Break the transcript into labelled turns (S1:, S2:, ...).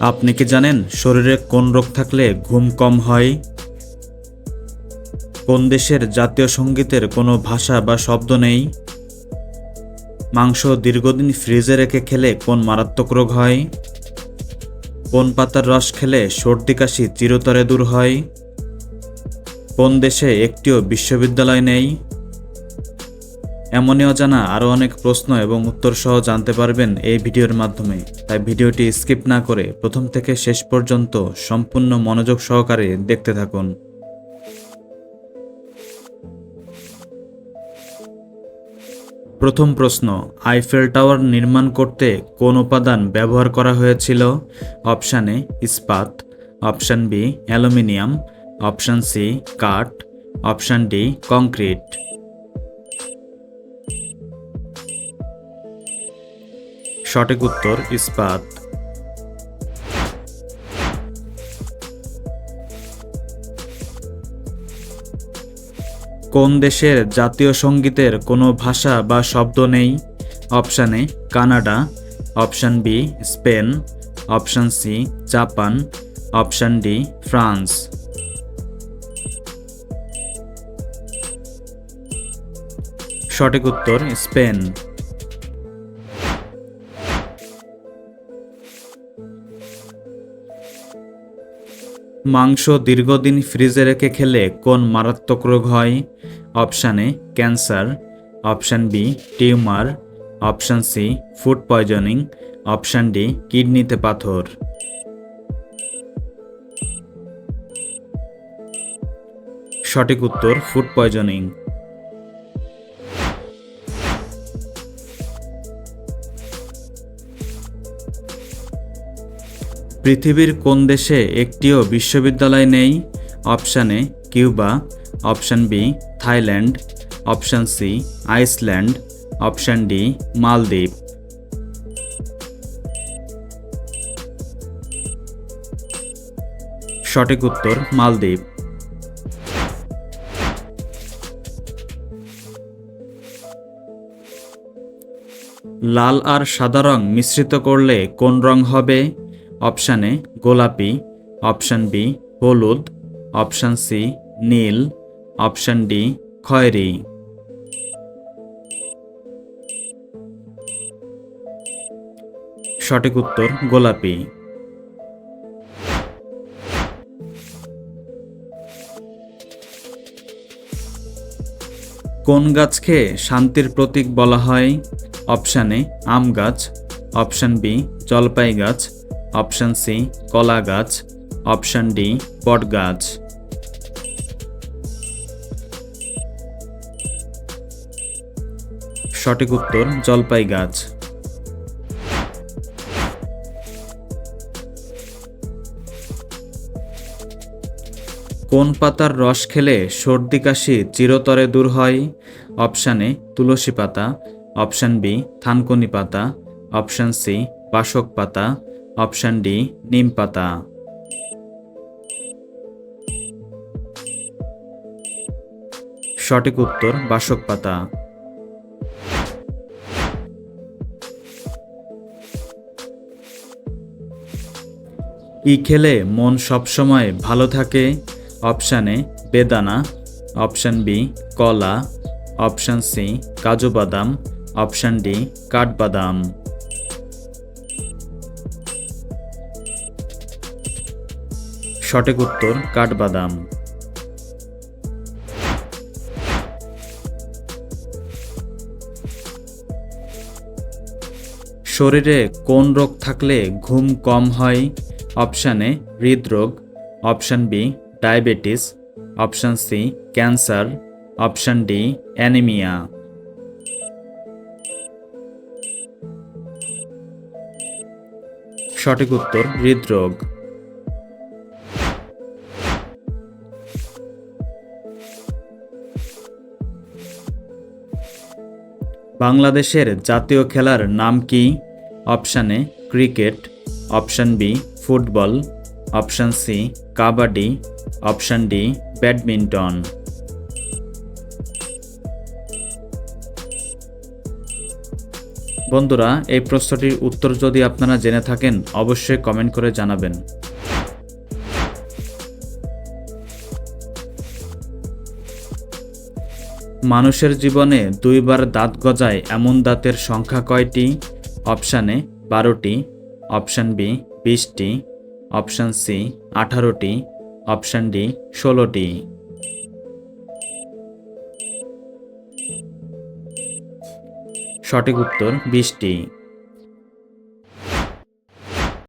S1: আপনি কি জানেন শরীরে কোন রোগ থাকলে ঘুম কম হয়? কোন দেশের জাতীয় সঙ্গীতের কোনো ভাষা বা শব্দ নেই? মাংস দীর্ঘদিন ফ্রিজে রেখে খেলে কোন মারাত্মক রোগ হয়? কোন পাতার রস খেলে সর্দি কাশি চিরতরে দূর হয়? কোন দেশে একটিও বিশ্ববিদ্যালয় নেই? এমনই অজানা আরও অনেক প্রশ্ন এবং উত্তর সহ জানতে পারবেন এই ভিডিওর মাধ্যমে। তাই ভিডিওটি স্কিপ না করে প্রথম থেকে শেষ পর্যন্ত সম্পূর্ণ মনোযোগ সহকারে দেখতে থাকুন। প্রথম প্রশ্ন, আইফেল টাওয়ার নির্মাণ করতে কোন উপাদান ব্যবহার করা হয়েছিল? অপশান এ, ইস্পাত, option B, aluminium, option C, কাঠ, অপশান ডি, কংক্রিট। সঠিক উত্তর ইস্পাত। কোন দেশের জাতীয় সঙ্গীতের কোনো ভাষা বা শব্দ নেই? Option A, Canada. Option B, Spain. Option C, Japan. Option D, France. সঠিক উত্তর স্পেন। মাংস দীর্ঘদিন ফ্রিজে রেখে খেলে কোন মারাত্মক রোগ হয়? Option A, cancer. Option B, tumour. Option C, food poisoning. Option D, কিডনিতে পাথর। সঠিক উত্তর, ফুড পয়জনিং। পৃথিবীর কোন দেশে একটিও বিশ্ববিদ্যালয় নেই? Option A, Cuba. Option B, Thailand. Option C, Iceland. Option D, মালদ্বীপ। সঠিক উত্তর, মালদ্বীপ। লাল আর সাদা রং মিশ্রিত করলে কোন রং হবে? অপশান এ গোলাপি, অপশান বি হলুদ, অপশান সি নীল, অপশান ডি খয়েরি। সঠিক উত্তর গোলাপি। কোন গাছকে শান্তির প্রতীক বলা হয়? অপশান এ আম গাছ, অপশান বি জলপাই গাছ অপশান সি কলা গাছ। অপশান ডি বট গাছ। সঠিক উত্তর, জলপাই গাছ। কোন পাতার রস খেলে সর্দি কাশি চিরতরে দূর হয়? অপশান তুলসী পাতা। অপশান বি থানকুনি পাতা। অপশান সি বাসক পাতা। অপশান ডি, নিম পাতা। সঠিক উত্তর, বাসক পাতা। ই খেলে মন সবসময় ভালো থাকে, অপশান বেদানা, অপশান বি, কলা, অপশান সি, কাজু বাদাম, অপশান ডি, কাঠবাদাম। সঠিক উত্তর, কাঠবাদাম। শরীরে কোন রোগ থাকলে ঘুম কম হয়? অপশান হৃদরোগ। Option B, diabetes. Option C, cancer. Option D, anaemia. সঠিক উত্তর, হৃদরোগ। বাংলাদেশের জাতীয় খেলার নাম কি? Option A, cricket. Option B, football. Option C, kabaddi. Option D, badminton. বন্ধুরা, এই প্রশ্নটির উত্তর যদি আপনারা জেনে থাকেন, অবশ্যই কমেন্ট করে জানাবেন। মানুষের জীবনে দুইবার দাঁত গজায় এমন দাঁতের সংখ্যা কয়টি? অপশানে বারোটি। অপশান বি, বিশটি। অপশান সি, আঠারোটি। অপশান ডি, ষোলোটি। সঠিক উত্তর, বিশটি।